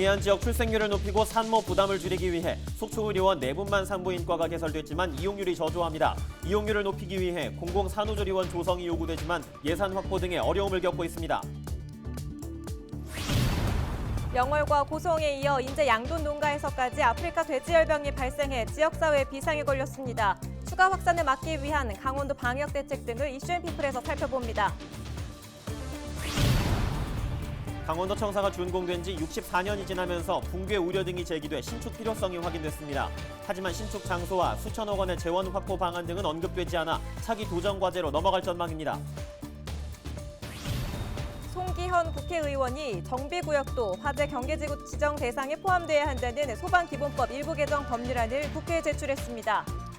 동해안 지역 출생률을 높이고 산모 부담을 줄이기 위해 속초의료원 내분만 산부인과가 개설됐지만 이용률이 저조합니다. 이용률을 높이기 위해 공공산후조리원 조성이 요구되지만 예산 확보 등의 어려움을 겪고 있습니다. 영월과 고성에 이어 인제 양돈 농가에서까지 아프리카 돼지열병이 발생해 지역사회에 비상이 걸렸습니다. 추가 확산을 막기 위한 강원도 방역 대책 등을 이슈앤피플에서 살펴봅니다. 강원도 청사가 준공된 지 64년이 지나면서 붕괴 우려 등이 제기돼 신축 필요성이 확인됐습니다. 하지만 신축 장소와 수천억 원의 재원 확보 방안 등은 언급되지 않아 차기 도전 과제로 넘어갈 전망입니다. 송기현 국회의원이 정비구역도 화재 경계지구 지정 대상에 포함돼야 한다는 소방기본법 일부 개정 법률안을 국회에 제출했습니다.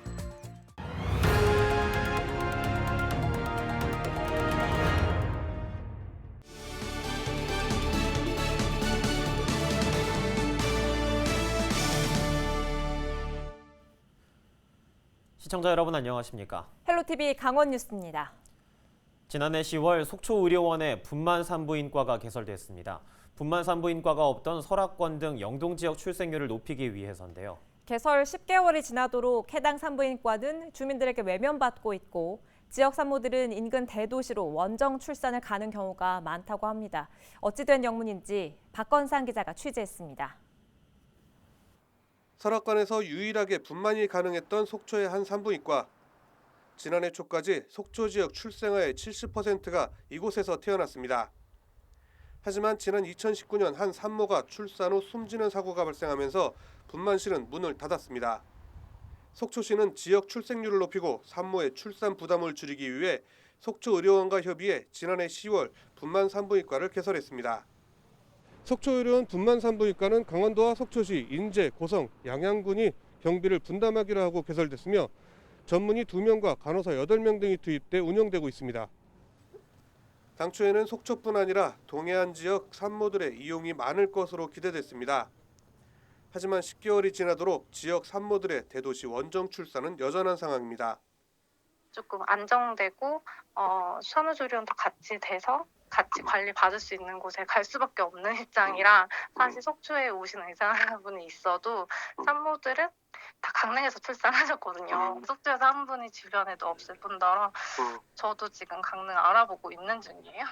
시청자 여러분 안녕하십니까? 헬로티비 강원 뉴스입니다. 지난해 10월 속초의료원에 분만산부인과가 개설됐습니다. 분만산부인과가 없던 설악권 등 영동 지역 출생률을 높이기 위해서인데요. 개설 10개월이 지나도록 해당 산부인과는 주민들에게 외면받고 있고 지역 산모들은 인근 대도시로 원정 출산을 가는 경우가 많다고 합니다. 어찌된 영문인지 박건상 기자가 취재했습니다. 설악관에서 유일하게 분만이 가능했던 속초의 한 산부인과. 지난해 초까지 속초 지역 출생아의 70%가 이곳에서 태어났습니다. 하지만 지난 2019년 한 산모가 출산 후 숨지는 사고가 발생하면서 분만실은 문을 닫았습니다. 속초시는 지역 출생률을 높이고 산모의 출산 부담을 줄이기 위해 속초의료원과 협의해 지난해 10월 분만 산부인과를 개설했습니다. 속초의료원 분만산부인과는 강원도와 속초시, 인제, 고성, 양양군이 경비를 분담하기로 하고 개설됐으며 전문의 2명과 간호사 8명 등이 투입돼 운영되고 있습니다. 당초에는 속초뿐 아니라 동해안 지역 산모들의 이용이 많을 것으로 기대됐습니다. 하지만 10개월이 지나도록 지역 산모들의 대도시 원정 출산은 여전한 상황입니다. 조금 안정되고 어, 산후조리원도 같이 돼서 같이 관리 받을 수 있는 곳에 갈 수밖에 없는 입장이라 사실 속초에 오시는 의사분이 있어도 산모들은 다 강릉에서 출산하셨거든요. 속초에서 한 분이 주변에도 없을 뿐더러 저도 지금 강릉 알아보고 있는 중이에요.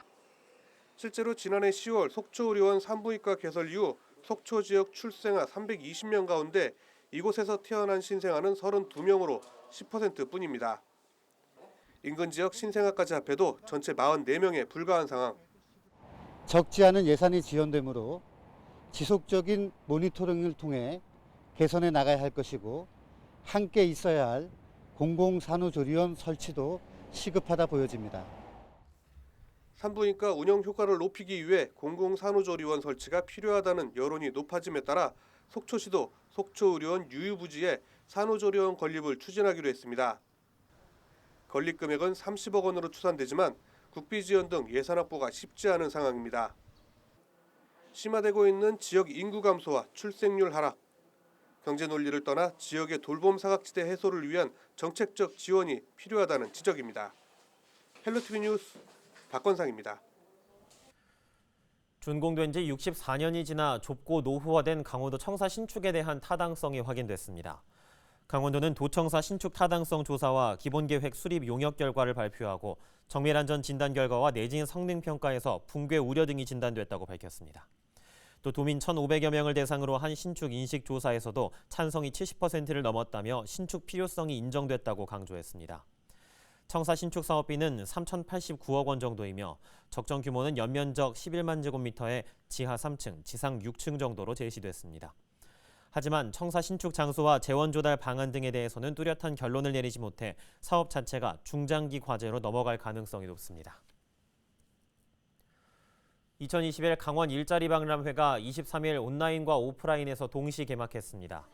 실제로 지난해 10월 속초의료원 산부인과 개설 이후 속초 지역 출생아 320명 가운데 이곳에서 태어난 신생아는 32명으로 10%뿐입니다. 인근 지역 신생아까지 합해도 전체 44명에 불과한 상황. 적지 않은 예산이 지원되므로 지속적인 모니터링을 통해 개선해 나가야 할 것이고 함께 있어야 할 공공산후조리원 설치도 시급하다 보여집니다. 산부인과 운영 효과를 높이기 위해 공공산후조리원 설치가 필요하다는 여론이 높아짐에 따라 속초시도 속초의료원 유유부지에 산후조리원 건립을 추진하기로 했습니다. 건립 금액은 30억 원으로 추산되지만 국비 지원 등 예산 확보가 쉽지 않은 상황입니다. 심화되고 있는 지역 인구 감소와 출생률 하락, 경제 논리를 떠나 지역의 돌봄 사각지대 해소를 위한 정책적 지원이 필요하다는 지적입니다. 헬로티비 뉴스 박건상입니다. 준공된 지 64년이 지나 좁고 노후화된 강원도 청사 신축에 대한 타당성이 확인됐습니다. 강원도는 도청사 신축 타당성 조사와 기본계획 수립 용역 결과를 발표하고 정밀 안전 진단 결과와 내진 성능 평가에서 붕괴 우려 등이 진단됐다고 밝혔습니다. 또 도민 1,500여 명을 대상으로 한 신축 인식 조사에서도 찬성이 70%를 넘었다며 신축 필요성이 인정됐다고 강조했습니다. 청사 신축 사업비는 3,089억 원 정도이며 적정 규모는 연면적 11만 제곱미터에 지하 3층, 지상 6층 정도로 제시됐습니다. 하지만 청사 신축 장소와 재원 조달 방안 등에 대해서는 뚜렷한 결론을 내리지 못해 사업 자체가 중장기 과제로 넘어갈 가능성이 높습니다. 2021 강원 일자리 박람회가 23일 온라인과 오프라인에서 동시 개막했습니다.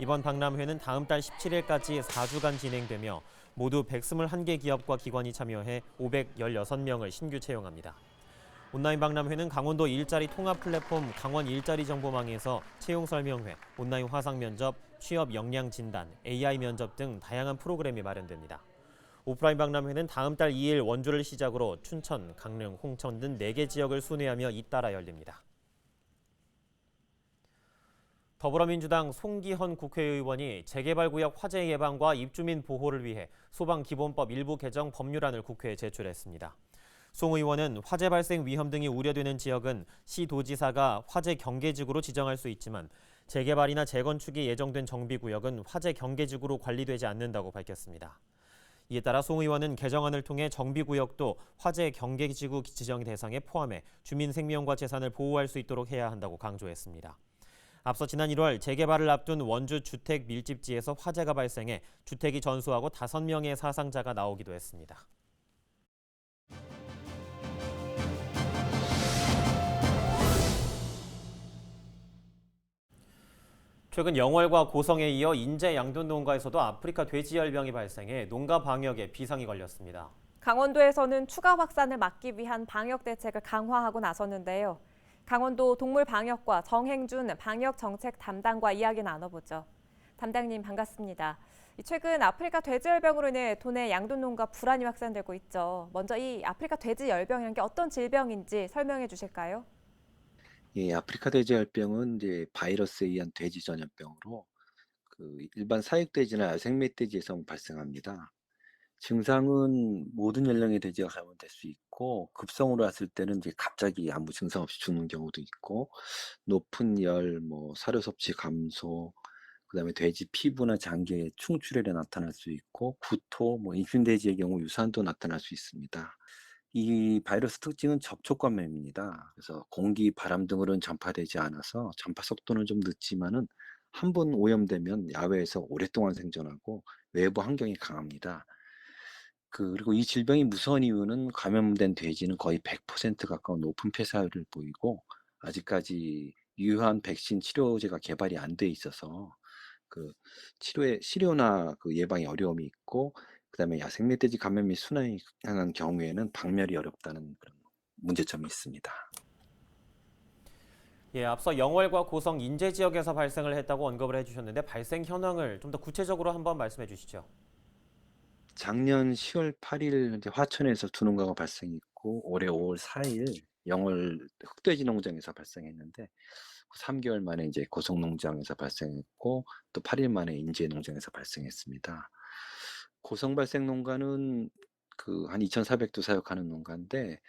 이번 박람회는 다음 달 17일까지 4주간 진행되며 모두 121개 기업과 기관이 참여해 516명을 신규 채용합니다. 온라인 박람회는 강원도 일자리 통합 플랫폼 강원 일자리 정보망에서 채용 설명회, 온라인 화상 면접, 취업 역량 진단, AI 면접 등 다양한 프로그램이 마련됩니다. 오프라인 박람회는 다음 달 2일 원주를 시작으로 춘천, 강릉, 홍천 등 4개 지역을 순회하며 잇따라 열립니다. 더불어민주당 송기헌 국회의원이 재개발구역 화재 예방과 입주민 보호를 위해 소방기본법 일부 개정 법률안을 국회에 제출했습니다. 송 의원은 화재 발생 위험 등이 우려되는 지역은 시도지사가 화재 경계지구로 지정할 수 있지만 재개발이나 재건축이 예정된 정비구역은 화재 경계지구로 관리되지 않는다고 밝혔습니다. 이에 따라 송 의원은 개정안을 통해 정비구역도 화재 경계지구 지정 대상에 포함해 주민 생명과 재산을 보호할 수 있도록 해야 한다고 강조했습니다. 앞서 지난 1월 재개발을 앞둔 원주 주택 밀집지에서 화재가 발생해 주택이 전수하고 5명의 사상자가 나오기도 했습니다. 최근 영월과 고성에 이어 인제 양돈 농가에서도 아프리카 돼지열병이 발생해 농가 방역에 비상이 걸렸습니다. 강원도에서는 추가 확산을 막기 위한 방역 대책을 강화하고 나섰는데요. 강원도 동물방역과 정행준 방역정책 담당과 이야기 나눠보죠. 담당님 반갑습니다. 최근 아프리카 돼지열병으로 인해 도내 양돈 농가 불안이 확산되고 있죠. 먼저 이 아프리카 돼지열병이라는 게 어떤 질병인지 설명해 주실까요? 예, 아프리카 돼지열병은 이제 바이러스에 의한 돼지 전염병으로 그 일반 사육돼지나 야생멧돼지에서 발생합니다. 증상은 모든 연령의 돼지가 감염될 수 있고 급성으로 왔을 때는 이제 갑자기 아무 증상 없이 죽는 경우도 있고 높은 열, 뭐 사료 섭취 감소, 그다음에 돼지 피부나 장기에 충출혈이 나타날 수 있고 구토, 뭐 임신돼지의 경우 유산도 나타날 수 있습니다. 이 바이러스 특징은 접촉 감염입니다. 그래서 공기, 바람 등으로는 전파되지 않아서 전파 속도는 좀 늦지만은 한 번 오염되면 야외에서 오랫동안 생존하고 외부 환경이 강합니다. 그 그리고 이 질병이 무서운 이유는 감염된 돼지는 거의 100% 가까운 높은 폐사율을 보이고 아직까지 유효한 백신 치료제가 개발이 안 돼 있어서 그 치료에 치료나 그 예방에 어려움이 있고 그다음에 야생 멧돼지 감염이 순환한 경우에는 박멸이 어렵다는 그런 문제점이 있습니다. 예, 앞서 영월과 고성 인제 지역에서 발생을 했다고 언급을 해주셨는데 발생 현황을 좀 더 구체적으로 한번 말씀해 주시죠. 작년 10월 8일 이제 화천에서 두 농가가 발생했고 올해 5월 4일 영월 흑돼지 농장에서 발생했는데 3개월 만에 이제 고성 농장에서 발생했고 또 8일 만에 인제 농장에서 발생했습니다. 고성 발생 농가는 그 한 2,400도 사육하는 농가인데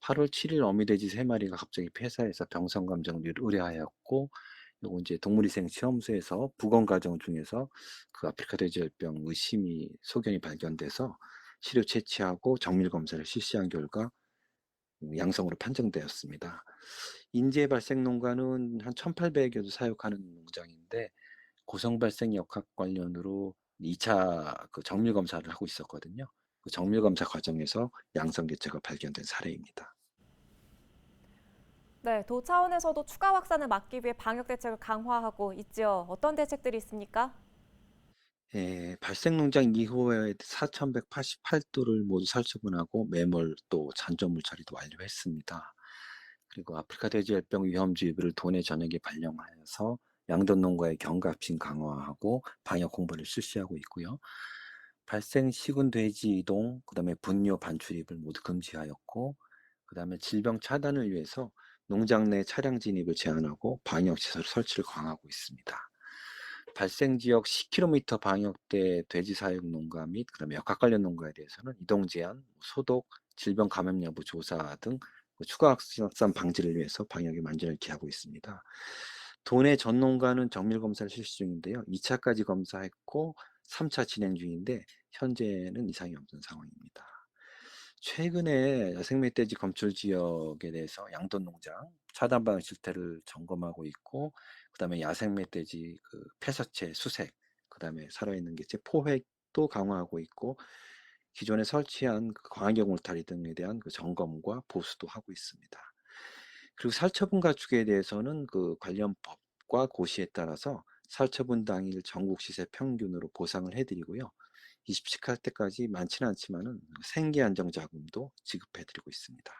8월 7일 어미돼지 3마리가 갑자기 폐사해서 병성 감정을 의뢰하였고 요거 이제 동물위생 시험소에서 부검 과정 중에서 그 아프리카 돼지열병 의심이 소견이 발견돼서 치료 채취하고 정밀 검사를 실시한 결과 음, 양성으로 판정되었습니다. 인제 발생 농가는 한 1,800여 도 사육하는 농장인데 고성 발생 역학 관련으로 2차 그 정밀 검사를 하고 있었거든요. 그 정밀 검사 과정에서 양성 개체가 발견된 사례입니다. 네, 도 차원에서도 추가 확산을 막기 위해 방역 대책을 강화하고 있지요. 어떤 대책들이 있습니까? 예, 발생 농장 이후에 4,188도를 모두 살처분하고 매몰 또 잔존물 처리도 완료했습니다. 그리고 아프리카 돼지열병 위험주의보를 도내 전역에 발령하여서 양돈 농가의 경각심 강화하고 방역 홍보를 실시하고 있고요. 발생 시군 돼지 이동, 그 다음에 분뇨 반출입을 모두 금지하였고, 그 다음에 질병 차단을 위해서 농장 내 차량 진입을 제한하고 방역 시설 설치를 강화하고 있습니다. 발생 지역 10km 방역대 돼지 사육 농가 및 그다음에 역학 관련 농가에 대해서는 이동 제한, 소독, 질병 감염 여부 조사 등그 추가 확산 방지를 위해서 방역에 만전을 기하고 있습니다. 도내 전 농가는 정밀 검사를 실시 중인데요. 2차까지 검사했고 3차 진행 중인데 현재는 이상이 없는 상황입니다. 최근에 야생멧돼지 검출 지역에 대해서 양돈 농장 차단 방역 실태를 점검하고 있고 그다음에 야생멧돼지 그 폐사체 수색 그다음에 살아있는 개체 포획도 강화하고 있고 기존에 설치한 그 광학용 울타리 등에 대한 그 점검과 보수도 하고 있습니다. 그리고 살처분 가축에 대해서는 그 관련 법과 고시에 따라서 살처분 당일 전국 시세 평균으로 보상을 해드리고요. 27할 때까지 많지는 않지만은 생계 안정 자금도 지급해드리고 있습니다.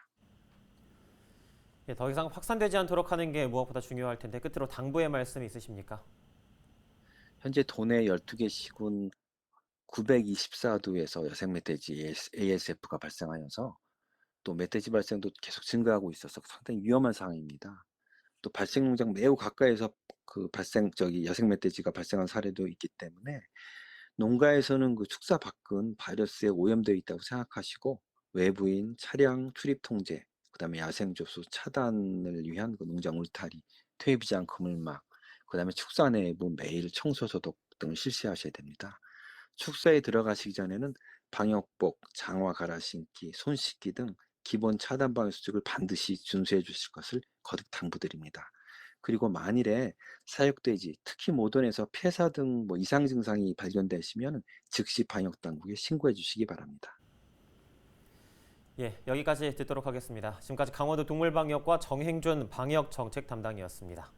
예, 더 이상 확산되지 않도록 하는 게 무엇보다 중요할 텐데 끝으로 당부의 말씀 있으십니까? 현재 도내 12개 시군 924도에서 야생멧돼지 ASF가 발생하여서 또 멧돼지 발생도 계속 증가하고 있어서 상당히 위험한 상황입니다. 또 발생 농장 매우 가까이서 그 발생 저기 야생 멧돼지가 발생한 사례도 있기 때문에 농가에서는 그 축사 밖은 바이러스에 오염되어 있다고 생각하시고 외부인 차량 출입 통제, 그다음에 야생 접수 차단을 위한 그 농장 울타리, 퇴비장 그물막, 그다음에 축사 내부 매일 청소 소독 등을 실시하셔야 됩니다. 축사에 들어가시기 전에는 방역복, 장화 갈아 신기, 손 씻기 등 기본 차단 방역 수칙을 반드시 준수해 주실 것을 거듭 당부드립니다. 그리고 만일에 사육돼지, 특히 모던에서 폐사 등 뭐 이상 증상이 발견되시면 즉시 방역 당국에 신고해 주시기 바랍니다. 예, 여기까지 듣도록 하겠습니다. 지금까지 강원도 동물방역과 정행준 방역 정책 담당이었습니다.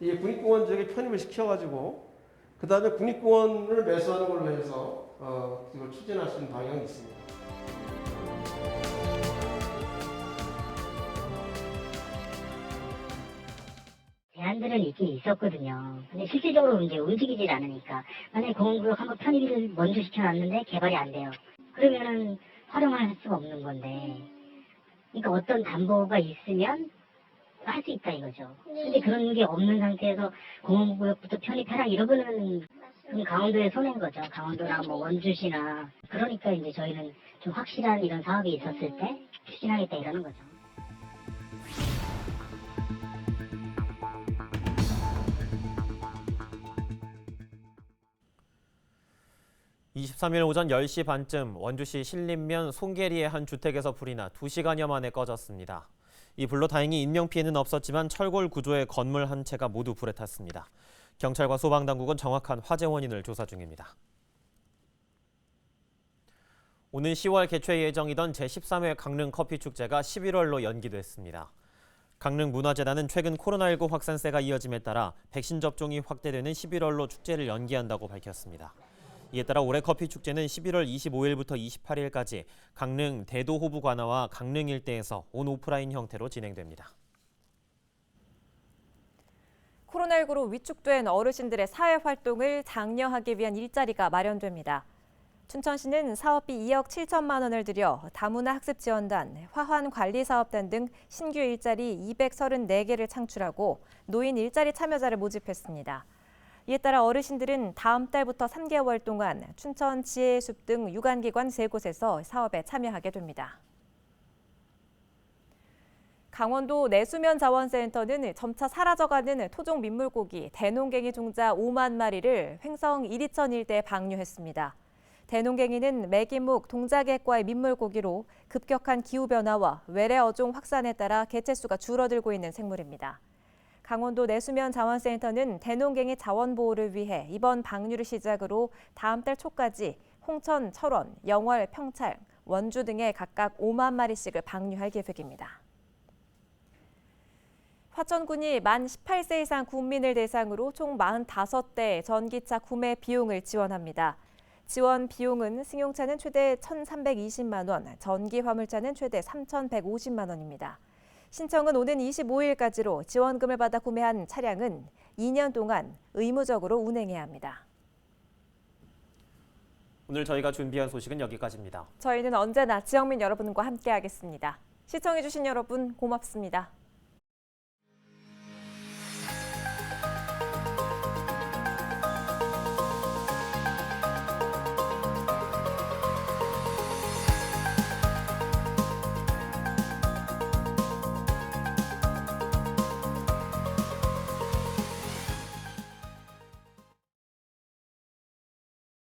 이 국립공원 지역에 편입을 시켜가지고 그 다음에 국립공원을 매수하는 걸로 해서 어, 이걸 추진할 수 있는 방향이 있습니다. 제한들은 있긴 있었거든요. 근데 실질적으로 이제 움직이질 않으니까 만약에 공원구역 한번 편입을 먼저 시켜놨는데 개발이 안 돼요. 그러면은 활용할 수가 없는 건데. 그러니까 어떤 담보가 있으면 할 수 있다 이거죠. 근데 그런 게 없는 상태에서 공원구역부터 편입해라 이러고는 그럼 강원도의 손해인 거죠. 강원도나 뭐 원주시나. 그러니까 이제 저희는 좀 확실한 이런 사업이 있었을 때 추진하겠다 이러는 거죠. 23일 오전 10시 반쯤 원주시 신림면 송계리의 한 주택에서 불이 나 2시간여 만에 꺼졌습니다. 이 불로 다행히 인명 피해는 없었지만 철골 구조의 건물 한 채가 모두 불에 탔습니다. 경찰과 소방 당국은 정확한 화재 원인을 조사 중입니다. 오는 10월 개최 예정이던 제13회 강릉 커피 축제가 11월로 연기됐습니다. 강릉 문화재단은 최근 코로나19 확산세가 이어짐에 따라 백신 접종이 확대되는 11월로 축제를 연기한다고 밝혔습니다. 이에 따라 올해 커피 축제는 11월 25일부터 28일까지 강릉 대도 호부 관아와 강릉 일대에서 온 오프라인 형태로 진행됩니다. 코로나19로 위축된 어르신들의 사회 활동을 장려하기 위한 일자리가 마련됩니다. 춘천시는 사업비 2억 7천만 원을 들여 다문화 학습 지원단, 화환 관리 사업단 등 신규 일자리 234개를 창출하고 노인 일자리 참여자를 모집했습니다. 이에 따라 어르신들은 다음 달부터 3개월 동안 춘천 지혜숲 등 유관기관 3곳에서 사업에 참여하게 됩니다. 강원도 내수면 자원센터는 점차 사라져가는 토종 민물고기 대농갱이 종자 5만 마리를 횡성 이리천 일대에 방류했습니다. 대농갱이는 매기목 동자개과의 민물고기로 급격한 기후변화와 외래 어종 확산에 따라 개체수가 줄어들고 있는 생물입니다. 강원도 내수면 자원센터는 대농갱이 자원 보호를 위해 이번 방류를 시작으로 다음 달 초까지 홍천, 철원, 영월, 평창, 원주 등에 각각 5만 마리씩을 방류할 계획입니다. 화천군이 만 18세 이상 국민을 대상으로 총 45대 전기차 구매 비용을 지원합니다. 지원 비용은 승용차는 최대 1,320만 원, 전기 화물차는 최대 3,150만 원입니다. 신청은 오는 25일까지로 지원금을 받아 구매한 차량은 2년 동안 의무적으로 운행해야 합니다. 오늘 저희가 준비한 소식은 여기까지입니다. 저희는 언제나 지역민 여러분과 함께하겠습니다. 시청해주신 여러분 고맙습니다.